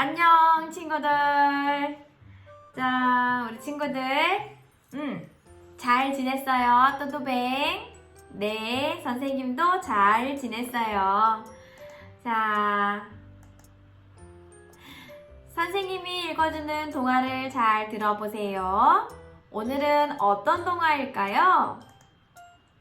안녕, 친구들. 자, 우리 친구들. 음, 잘 지냈어요, 또또뱅? 네, 선생님도 잘 지냈어요. 자, 선생님이 읽어주는 동화를 잘 들어보세요. 오늘은 어떤 동화일까요?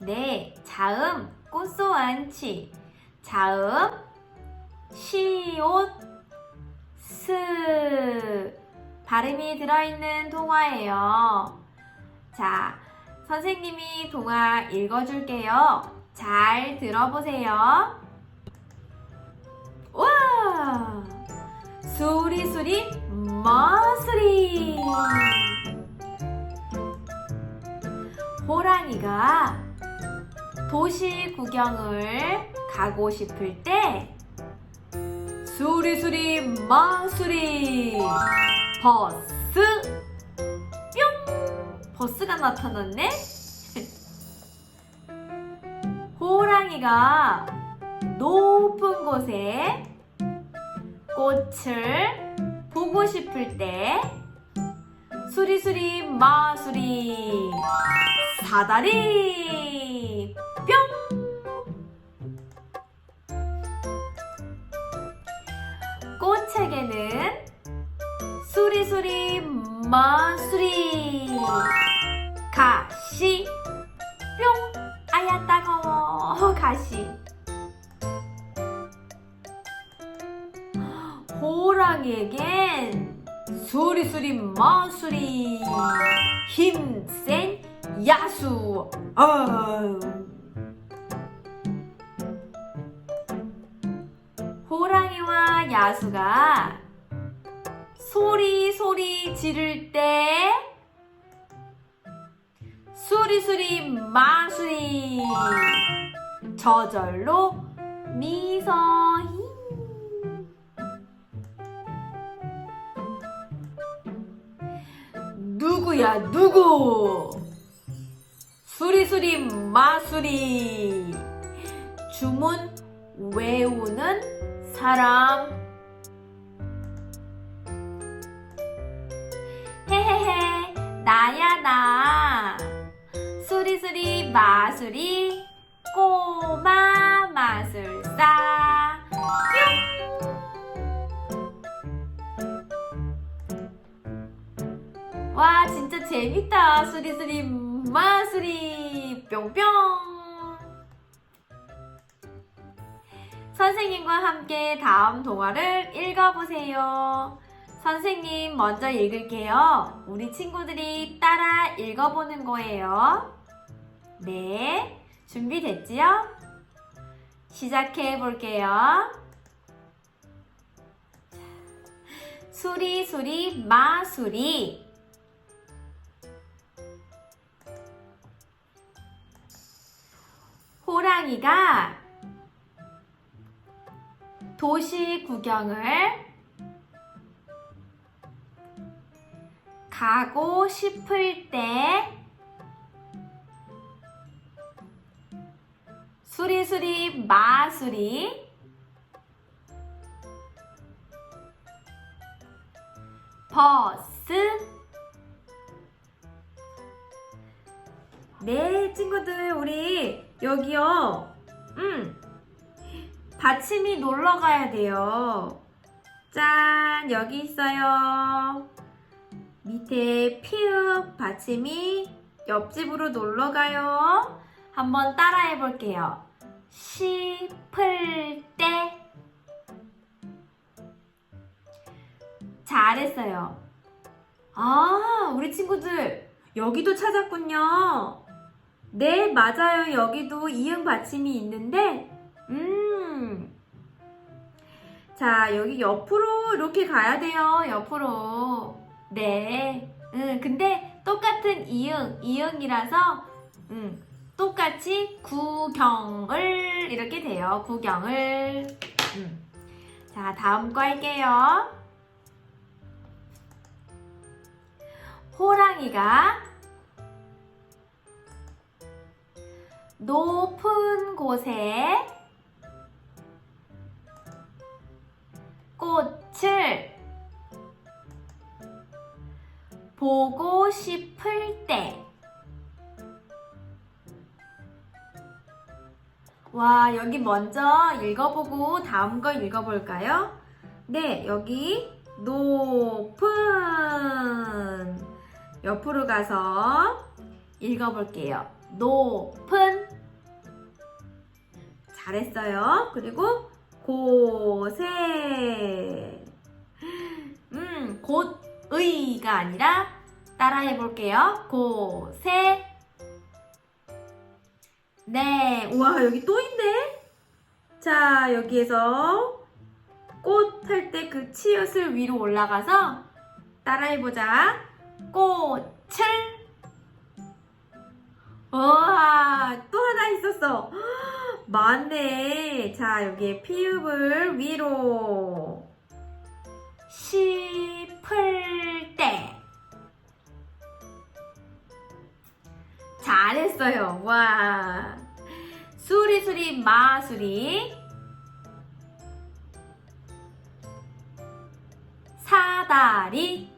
네, 자음, 꽃소안치. 자음, 시옷, 스. 발음이 들어있는 동화예요. 자, 선생님이 동화 읽어줄게요. 잘 들어보세요. 와! 수리수리 마수리! 호랑이가 도시 구경을 가고 싶을 때 수리수리 마수리. 버스. 뿅! 버스가 나타났네. 호랑이가 높은 곳에 꽃을 보고 싶을 때 수리수리 마수리. 사다리 뿅 꽃에게는 수리수리 마수리. 가시. 뿅. 아야 따가워. 가시. 호랑이에겐 수리수리 마수리. 힘센 야수. 어. 호랑이와 야수가 소리 소리 지를 때 수리수리 마수리 저절로 미소히 누구야 누구? 수리수리 마수리. 주문 외우는 사람. 헤헤헤 나야 나. 수리수리 마수리 꼬마 마술사. 뿅! 와 진짜 재밌다. 수리수리 마수리. 뿅뿅 선생님과 함께 다음 동화를 읽어보세요. 선생님 먼저 읽을게요. 우리 친구들이 따라 읽어보는 거예요. 네, 준비됐지요? 시작해 볼게요. 수리 수리 마수리 호랑이가 도시 구경을 가고 싶을 때 수리수리 마수리 버스. 네 친구들 우리 여기요. 음 받침이 놀러 가야 돼요 짠 여기 있어요 밑에 피읍 받침이 옆집으로 놀러 가요. 한번 따라해 볼게요. 싶을 때. 잘했어요. 아, 우리 친구들, 여기도 찾았군요. 네, 맞아요. 여기도 이응 받침이 있는데, 음. 자, 여기 옆으로 이렇게 가야 돼요. 옆으로. 네. 응, 근데 똑같은 이응, 이응이라서, 응, 똑같이 구경을 이렇게 돼요. 구경을. 음. 자, 다음 거 할게요. 호랑이가 높은 곳에 와, 여기 먼저 읽어보고 다음 거 읽어볼까요? 네, 여기 높은 옆으로 가서 읽어볼게요. 높은 잘했어요. 그리고 곳에 음, 곳의가 아니라 따라해 볼게요. 곳에 네, 우와 여기 또 있네. 자 여기에서 꽃 할 때 그 치읓을 위로 올라가서 따라해 보자. 꽃을 우와 또 하나 있었어. 맞네. 자 여기에 피읍을 위로 싶을 때 잘했어요. 와. 수리수리 마수리. 사다리.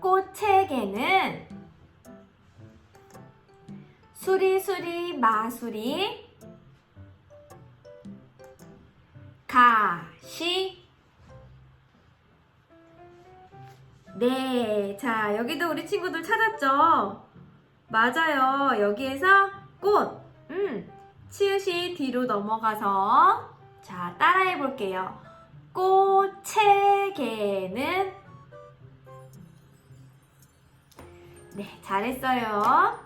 꽃에게는 수리수리 마수리 가시 네, 자, 여기도 우리 친구들 찾았죠? 맞아요. 여기에서 꽃, 음, 치읓이 뒤로 넘어가서, 자, 따라해 볼게요. 꽃에게는, 네, 잘했어요.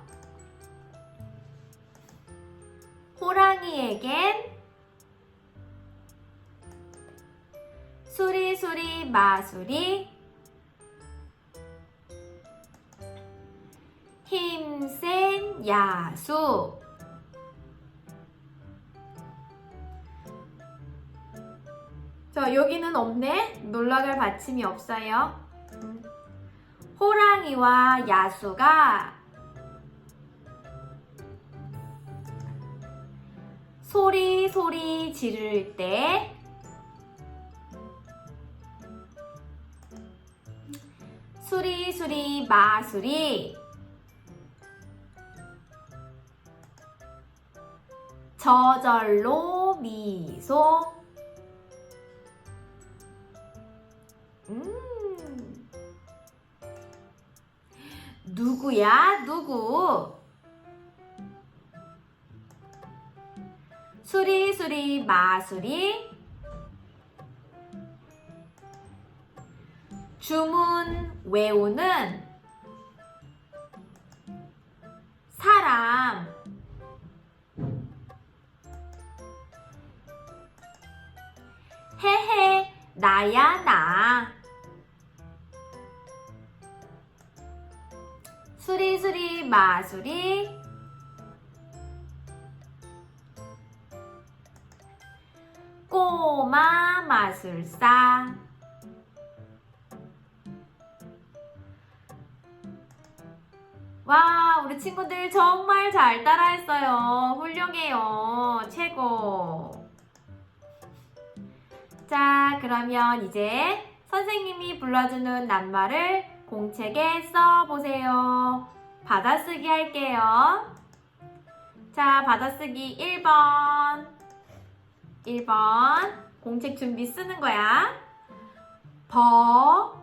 호랑이에겐, 수리수리 마수리, 힘센 야수 자 여기는 없네 놀라갈 받침이 없어요 음. 호랑이와 야수가 소리 소리 지를 때 수리 수리 마수리 저절로 미소. 음. 누구야, 누구? 수리수리 마수리. 주문 외우는 사람. 나야, 나. 수리수리 마수리. 꼬마 마술사. 와, 우리 친구들 정말 잘 따라했어요. 훌륭해요. 최고. 자, 그러면 이제 선생님이 불러주는 낱말을 공책에 써보세요. 받아쓰기 할게요. 자, 받아쓰기 1번. 1번. 공책 준비 쓰는 거야. 버,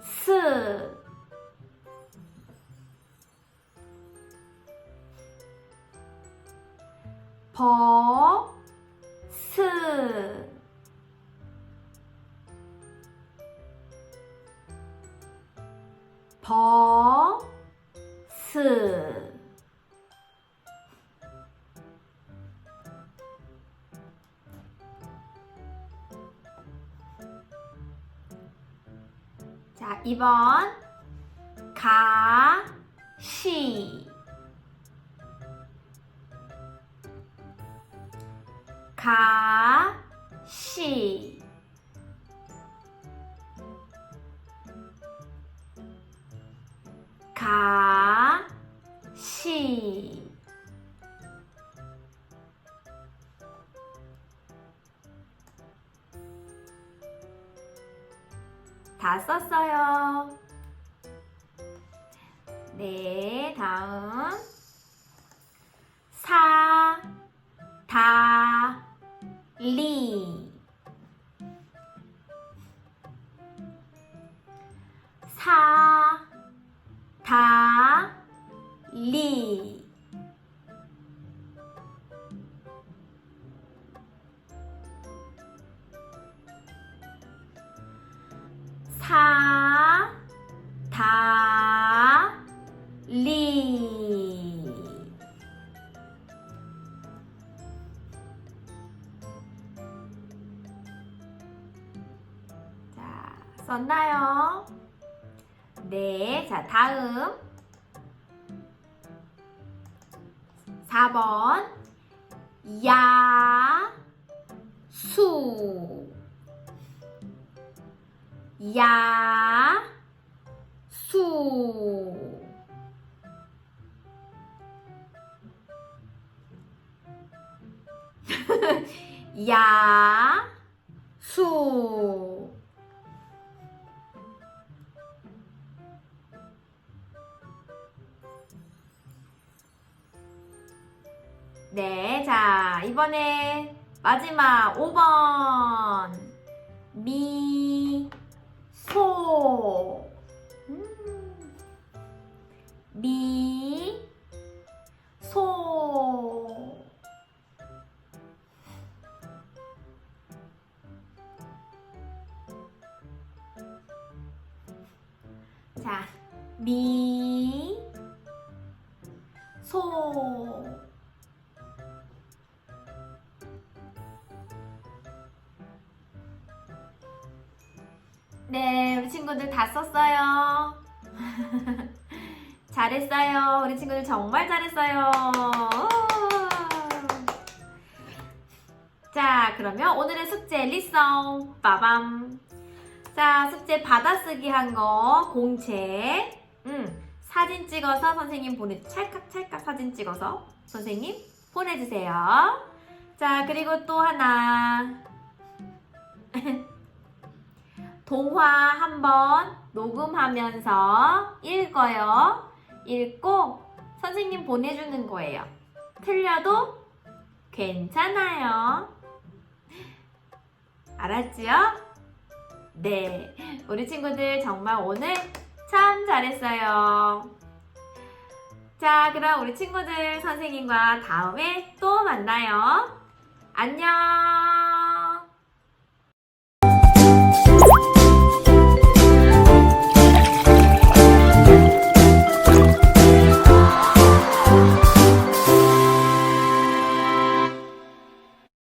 스. 버, 스. 버, 스. 자, 2번. 가, 시. 가, 가, 시. 다 썼어요. 네, 다음. 사, 다, 리. 사, 다, 리. 사, 다, 리. 자, 썼나요? 네, 자, 다음. 4번. 야, 수. 야, 수. 야, 수. 네, 자, 이번에 마지막 5번. 미, 네, 우리 친구들 다 썼어요. 잘했어요. 우리 친구들 정말 잘했어요. 우! 자, 그러면 오늘의 숙제 리송 빠밤. 자, 숙제 받아쓰기 한 거 공책. 음, 사진 찍어서 선생님 보내 찰칵찰칵 사진 찍어서 선생님 보내주세요. 자, 그리고 또 하나. 동화 한번 녹음하면서 읽어요. 읽고 선생님 보내주는 거예요. 틀려도 괜찮아요. 알았지요? 네. 우리 친구들 정말 오늘 참 잘했어요. 자, 그럼 우리 친구들 선생님과 다음에 또 만나요. 안녕!